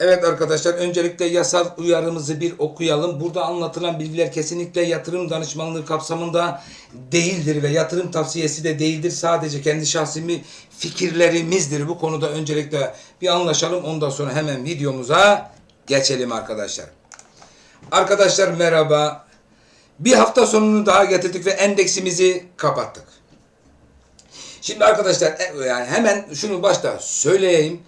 Evet arkadaşlar öncelikle yasal uyarımızı bir okuyalım. Burada anlatılan bilgiler kesinlikle yatırım danışmanlığı kapsamında değildir ve yatırım tavsiyesi de değildir. Sadece kendi şahsi fikirlerimizdir. Bu konuda öncelikle bir anlaşalım. Ondan sonra hemen videomuza geçelim arkadaşlar. Arkadaşlar merhaba. Bir hafta sonunu daha getirdik ve endeksimizi kapattık. Şimdi arkadaşlar e, yani hemen şunu başta söyleyeyim.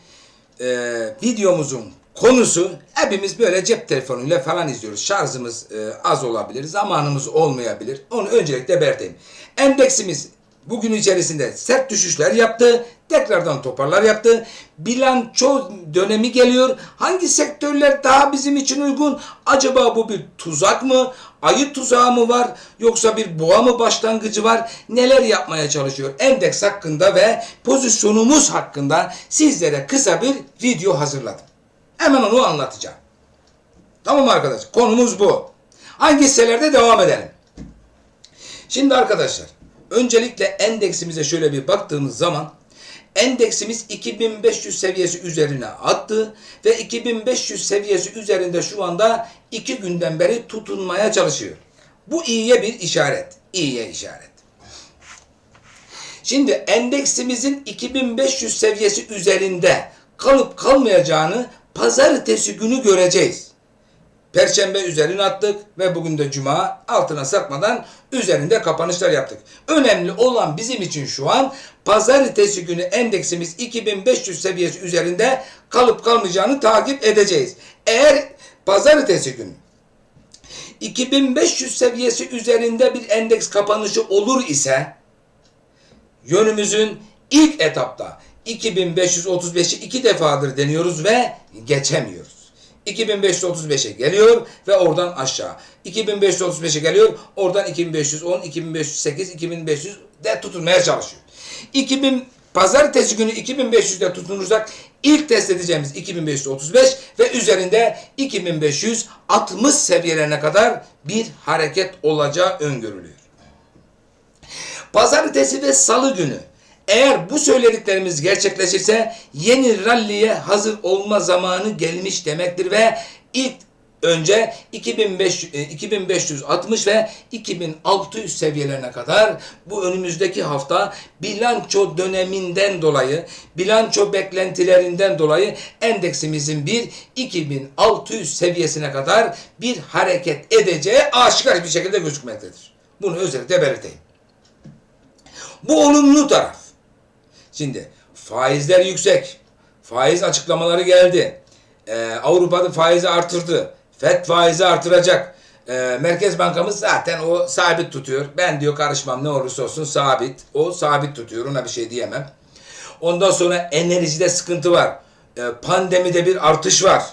Ee, videomuzun konusu hepimiz böyle cep telefonuyla falan izliyoruz. Şarjımız e, az olabilir, zamanımız olmayabilir. Onu öncelikle belirteyim. Endeksimiz bugün içerisinde sert düşüşler yaptı. Tekrardan toparlar yaptı. Bilanço dönemi geliyor. Hangi sektörler daha bizim için uygun? Acaba bu bir tuzak mı? Ayı tuzağı mı var? Yoksa bir boğa mı başlangıcı var? Neler yapmaya çalışıyor? Endeks hakkında ve pozisyonumuz hakkında sizlere kısa bir video hazırladım. Hemen onu anlatacağım. Tamam arkadaşlar? Konumuz bu. Hangi hisselerde devam edelim? Şimdi arkadaşlar öncelikle endeksimize şöyle bir baktığımız zaman endeksimiz 2500 seviyesi üzerine attı ve 2500 seviyesi üzerinde şu anda iki günden beri tutunmaya çalışıyor. Bu iyiye bir işaret. İyiye işaret. Şimdi endeksimizin 2500 seviyesi üzerinde kalıp kalmayacağını pazartesi günü göreceğiz. Perşembe üzerine attık ve bugün de cuma altına sarkmadan üzerinde kapanışlar yaptık. Önemli olan bizim için şu an pazartesi günü endeksimiz 2500 seviyesi üzerinde kalıp kalmayacağını takip edeceğiz. Eğer pazartesi günü 2500 seviyesi üzerinde bir endeks kapanışı olur ise yönümüzün ilk etapta 2535'i iki defadır deniyoruz ve geçemiyoruz. 2535'e geliyor ve oradan aşağı. 2535'e geliyor, oradan 2510, 2508, 2500 de tutunmaya çalışıyor. 2000 Pazartesi günü 2500'de tutunursak ilk test edeceğimiz 2535 ve üzerinde 2560 seviyelerine kadar bir hareket olacağı öngörülüyor. Pazartesi ve salı günü eğer bu söylediklerimiz gerçekleşirse yeni ralliye hazır olma zamanı gelmiş demektir ve ilk önce 2500, e, 2560 ve 2600 seviyelerine kadar bu önümüzdeki hafta bilanço döneminden dolayı, bilanço beklentilerinden dolayı endeksimizin bir 2600 seviyesine kadar bir hareket edeceği aşikar bir şekilde gözükmektedir. Bunu özellikle belirteyim. Bu olumlu taraf. Şimdi faizler yüksek. Faiz açıklamaları geldi. Ee, Avrupa'da faizi artırdı. FED faizi artıracak. Ee, Merkez Bankamız zaten o sabit tutuyor. Ben diyor karışmam ne olursa olsun sabit. O sabit tutuyor. Ona bir şey diyemem. Ondan sonra enerjide sıkıntı var. Ee, pandemide bir artış var.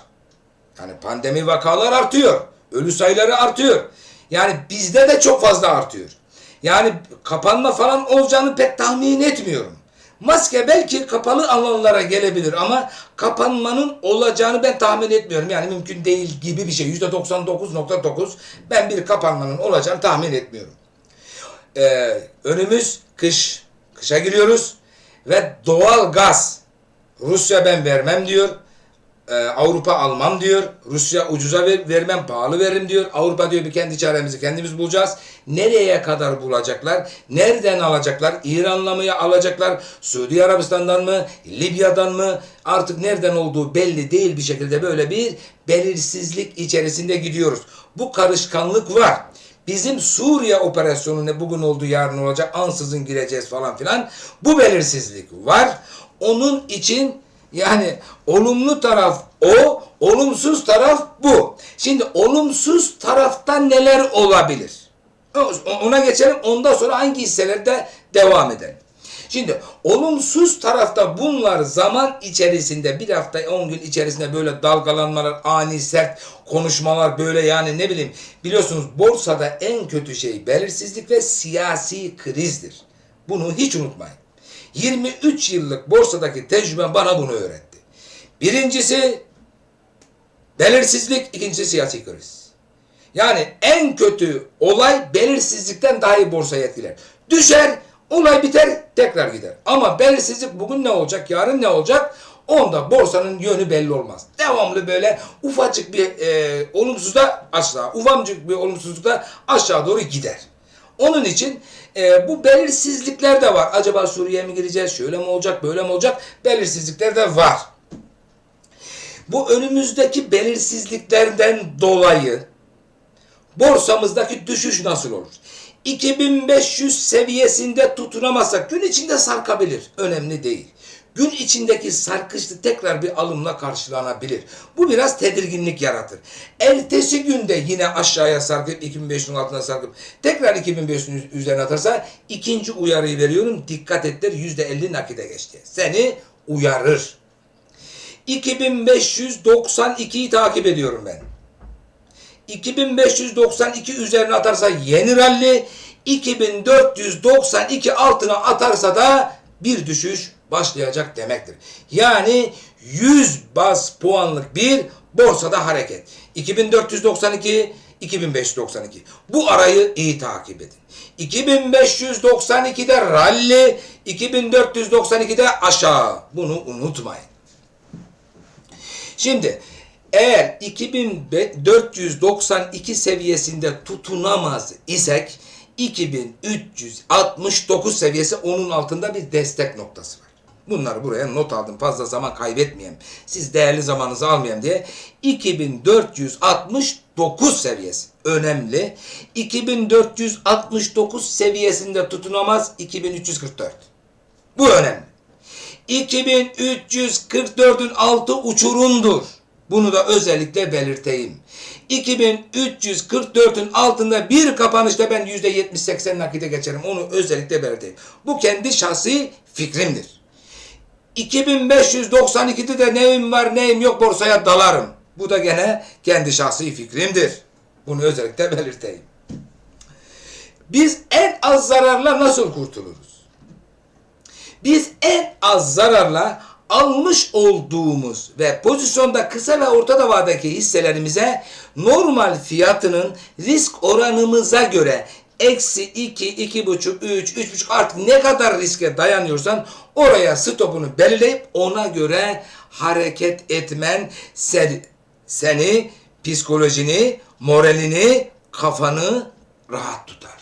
Yani pandemi vakalar artıyor. Ölü sayıları artıyor. Yani bizde de çok fazla artıyor. Yani kapanma falan olacağını pek tahmin etmiyorum. Maske belki kapalı alanlara gelebilir ama kapanmanın olacağını ben tahmin etmiyorum. Yani mümkün değil gibi bir şey. %99.9 ben bir kapanmanın olacağını tahmin etmiyorum. Ee, önümüz kış. Kışa giriyoruz ve doğal gaz Rusya ben vermem diyor. Ee, Avrupa almam diyor. Rusya ucuza ver, vermem pahalı veririm diyor. Avrupa diyor bir kendi çaremizi kendimiz bulacağız. Nereye kadar bulacaklar? Nereden alacaklar? İran'la mı alacaklar? Suudi Arabistan'dan mı? Libya'dan mı? Artık nereden olduğu belli değil bir şekilde böyle bir belirsizlik içerisinde gidiyoruz. Bu karışkanlık var. Bizim Suriye operasyonu ne bugün oldu yarın olacak ansızın gireceğiz falan filan. Bu belirsizlik var. Onun için yani olumlu taraf o, olumsuz taraf bu. Şimdi olumsuz taraftan neler olabilir? Ona geçelim. Ondan sonra hangi hisselerde devam edelim. Şimdi olumsuz tarafta bunlar zaman içerisinde bir hafta 10 gün içerisinde böyle dalgalanmalar, ani sert konuşmalar böyle yani ne bileyim biliyorsunuz borsada en kötü şey belirsizlik ve siyasi krizdir. Bunu hiç unutmayın. 23 yıllık borsadaki tecrübem bana bunu öğretti. Birincisi belirsizlik, ikincisi siyasi kriz. Yani en kötü olay belirsizlikten daha iyi borsayı etkiler. Düşer, olay biter, tekrar gider. Ama belirsizlik bugün ne olacak, yarın ne olacak? onda borsanın yönü belli olmaz. Devamlı böyle ufacık bir e, olumsuzda aşağı, ufacık bir olumsuzlukta aşağı doğru gider. Onun için e, bu belirsizlikler de var. Acaba Suriye'ye mi gireceğiz? Şöyle mi olacak? Böyle mi olacak? Belirsizlikler de var. Bu önümüzdeki belirsizliklerden dolayı borsamızdaki düşüş nasıl olur? 2500 seviyesinde tutunamazsak gün içinde sarkabilir. Önemli değil. Gün içindeki sarkışlı tekrar bir alımla karşılanabilir. Bu biraz tedirginlik yaratır. Ertesi günde yine aşağıya sarkıp 2500'ün altına sarkıp tekrar 2500'ün üzerine atarsa ikinci uyarıyı veriyorum. Dikkat ettir %50 nakide geçti. Seni uyarır. 2592'yi takip ediyorum ben. 2592 üzerine atarsa yeni ralli, 2492 altına atarsa da bir düşüş başlayacak demektir. Yani 100 bas puanlık bir borsada hareket. 2492 2592. Bu arayı iyi takip edin. 2592'de ralli, 2492'de aşağı. Bunu unutmayın. Şimdi eğer 2492 seviyesinde tutunamaz isek 2369 seviyesi onun altında bir destek noktası var. Bunları buraya not aldım. Fazla zaman kaybetmeyeyim. Siz değerli zamanınızı almayayım diye. 2469 seviyesi önemli. 2469 seviyesinde tutunamaz 2344. Bu önemli. 2344'ün altı uçurumdur. Bunu da özellikle belirteyim. 2344'ün altında bir kapanışta ben %70-80 nakite geçerim. Onu özellikle belirteyim. Bu kendi şahsi fikrimdir. 2592'de de neyim var neyim yok borsaya dalarım. Bu da gene kendi şahsi fikrimdir. Bunu özellikle belirteyim. Biz en az zararla nasıl kurtuluruz? Biz en az zararla almış olduğumuz ve pozisyonda kısa ve orta vadedeki hisselerimize normal fiyatının risk oranımıza göre eksi 2, 2,5, 3, 3,5 artık ne kadar riske dayanıyorsan oraya stopunu belirleyip ona göre hareket etmen sen, seni, psikolojini, moralini, kafanı rahat tutar.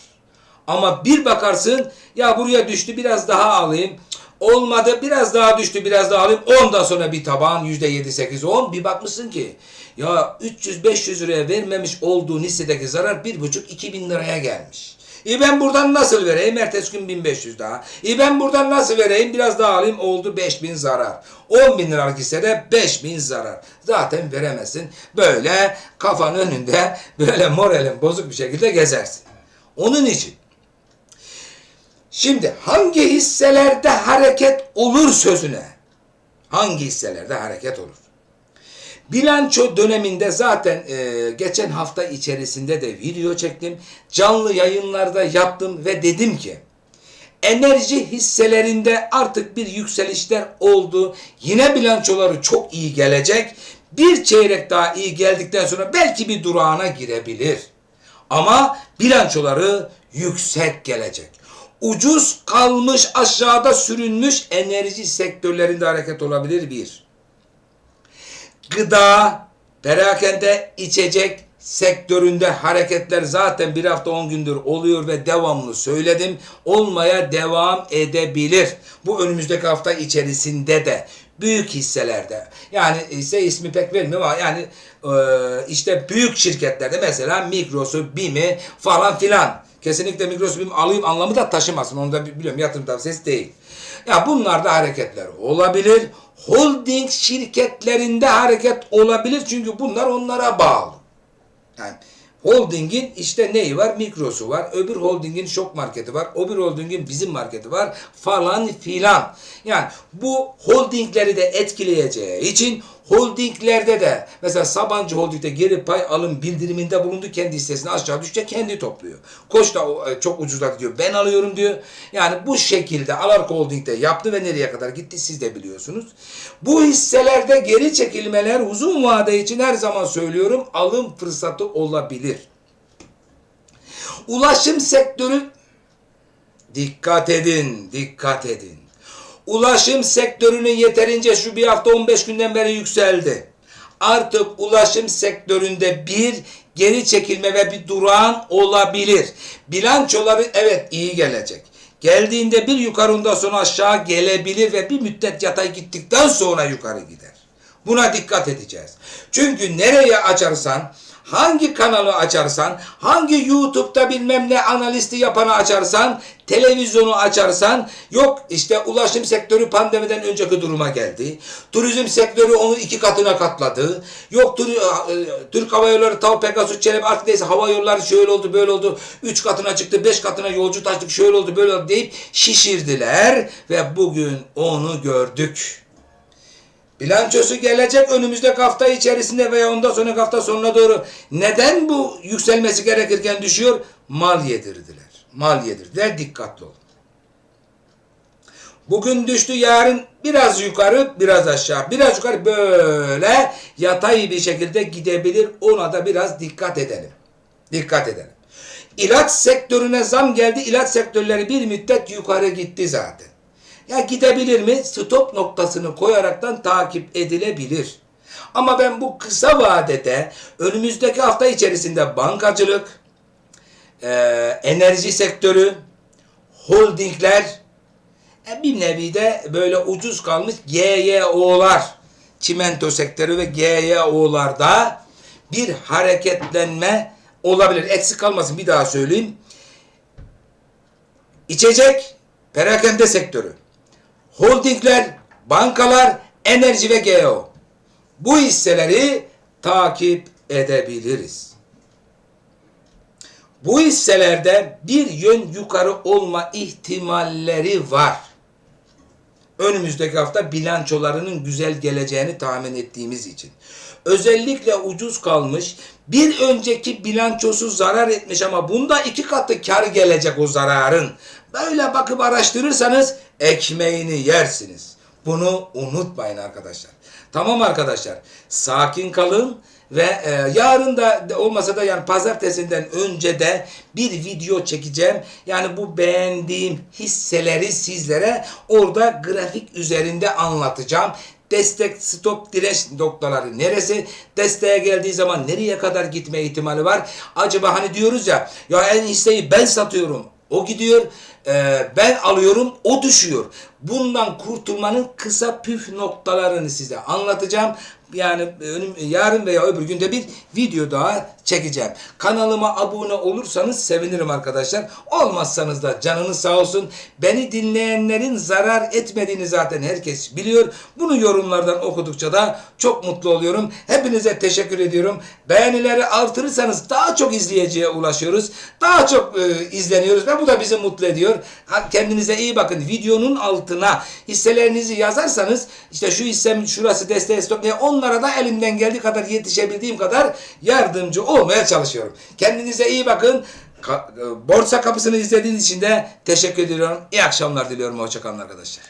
Ama bir bakarsın ya buraya düştü biraz daha alayım. Olmadı biraz daha düştü biraz daha alayım. Ondan sonra bir tabağın yüzde yedi sekiz on bir bakmışsın ki ya 300-500 liraya vermemiş olduğun hissedeki zarar bir buçuk iki bin liraya gelmiş. E ben buradan nasıl vereyim? Ertesi gün 1500 daha. E ben buradan nasıl vereyim? Biraz daha alayım. Oldu 5000 zarar. 10 bin liralık hissede 5000 zarar. Zaten veremezsin. Böyle kafanın önünde böyle moralin bozuk bir şekilde gezersin. Onun için Şimdi hangi hisselerde hareket olur sözüne? Hangi hisselerde hareket olur? Bilanço döneminde zaten e, geçen hafta içerisinde de video çektim. Canlı yayınlarda yaptım ve dedim ki enerji hisselerinde artık bir yükselişler oldu. Yine bilançoları çok iyi gelecek. Bir çeyrek daha iyi geldikten sonra belki bir durağına girebilir. Ama bilançoları yüksek gelecek ucuz kalmış aşağıda sürünmüş enerji sektörlerinde hareket olabilir bir. Gıda, perakende, içecek sektöründe hareketler zaten bir hafta on gündür oluyor ve devamlı söyledim. Olmaya devam edebilir. Bu önümüzdeki hafta içerisinde de büyük hisselerde yani ise ismi pek vermiyorum ama yani e, işte büyük şirketlerde mesela Migros'u, BİM'i falan filan Kesinlikle Migros BİM alayım anlamı da taşımasın. Onu da biliyorum yatırım tavsiyesi değil. Ya bunlarda hareketler olabilir. Holding şirketlerinde hareket olabilir. Çünkü bunlar onlara bağlı. Yani Holding'in işte neyi var? Mikrosu var. Öbür holdingin şok marketi var. Öbür holdingin bizim marketi var. Falan filan. Yani bu holdingleri de etkileyeceği için holdinglerde de mesela Sabancı Holding'de geri pay alım bildiriminde bulundu. Kendi hissesini aşağı düşecek kendi topluyor. Koç da e, çok ucuzladı diyor. Ben alıyorum diyor. Yani bu şekilde Alarko Holding'de yaptı ve nereye kadar gitti siz de biliyorsunuz. Bu hisselerde geri çekilmeler uzun vade için her zaman söylüyorum alım fırsatı olabilir. Ulaşım sektörü dikkat edin, dikkat edin. Ulaşım sektörünün yeterince şu bir hafta 15 günden beri yükseldi. Artık ulaşım sektöründe bir geri çekilme ve bir durağan olabilir. Bilançoları evet iyi gelecek. Geldiğinde bir yukarı ondan sonra aşağı gelebilir ve bir müddet yatay gittikten sonra yukarı gider. Buna dikkat edeceğiz. Çünkü nereye açarsan, hangi kanalı açarsan, hangi YouTube'da bilmem ne analisti yapanı açarsan, televizyonu açarsan, yok işte ulaşım sektörü pandemiden önceki duruma geldi. Turizm sektörü onu iki katına katladı. Yok Tur- e, Türk Hava Yolları, TAV, Pegasus, Çelebi artık neyse hava yolları şöyle oldu, böyle oldu. Üç katına çıktı, beş katına yolcu taşıdık, şöyle oldu, böyle oldu deyip şişirdiler ve bugün onu gördük. Bilançosu gelecek önümüzdeki hafta içerisinde veya ondan sonraki hafta sonuna doğru. Neden bu yükselmesi gerekirken düşüyor? Mal yedirdiler. Mal yedirdiler. Dikkatli olun. Bugün düştü yarın biraz yukarı biraz aşağı biraz yukarı böyle yatay bir şekilde gidebilir. Ona da biraz dikkat edelim. Dikkat edelim. İlaç sektörüne zam geldi. İlaç sektörleri bir müddet yukarı gitti zaten. Ya gidebilir mi? Stop noktasını koyaraktan takip edilebilir. Ama ben bu kısa vadede önümüzdeki hafta içerisinde bankacılık, e, enerji sektörü, holdingler, e, bir nevi de böyle ucuz kalmış GYO'lar, çimento sektörü ve GYO'larda bir hareketlenme olabilir. Eksik kalmasın bir daha söyleyeyim. İçecek, perakende sektörü, holdingler, bankalar, enerji ve GEO. Bu hisseleri takip edebiliriz. Bu hisselerde bir yön yukarı olma ihtimalleri var. Önümüzdeki hafta bilançolarının güzel geleceğini tahmin ettiğimiz için. Özellikle ucuz kalmış, bir önceki bilançosu zarar etmiş ama bunda iki katı kar gelecek o zararın. Böyle bakıp araştırırsanız ekmeğini yersiniz. Bunu unutmayın arkadaşlar. Tamam arkadaşlar. Sakin kalın ve e, yarın da olmasa da yani pazartesinden önce de bir video çekeceğim. Yani bu beğendiğim hisseleri sizlere orada grafik üzerinde anlatacağım. Destek, stop, direnç noktaları neresi? Desteğe geldiği zaman nereye kadar gitme ihtimali var? Acaba hani diyoruz ya, ya en hisseyi ben satıyorum. O gidiyor, e, ben alıyorum, o düşüyor. Bundan kurtulmanın kısa püf noktalarını size anlatacağım. Yani önüm, yarın veya öbür günde bir video daha çekeceğim. Kanalıma abone olursanız sevinirim arkadaşlar. Olmazsanız da canınız sağ olsun. Beni dinleyenlerin zarar etmediğini zaten herkes biliyor. Bunu yorumlardan okudukça da çok mutlu oluyorum. Hepinize teşekkür ediyorum. Beğenileri artırırsanız daha çok izleyiciye ulaşıyoruz. Daha çok e, izleniyoruz ve bu da bizi mutlu ediyor. Kendinize iyi bakın. Videonun altına hisselerinizi yazarsanız işte şu hissem şurası desteği diye onlara da elimden geldiği kadar yetişebildiğim kadar yardımcı olmaya çalışıyorum. Kendinize iyi bakın. E, Borsa kapısını izlediğiniz için de teşekkür ediyorum. İyi akşamlar diliyorum. Hoşçakalın arkadaşlar.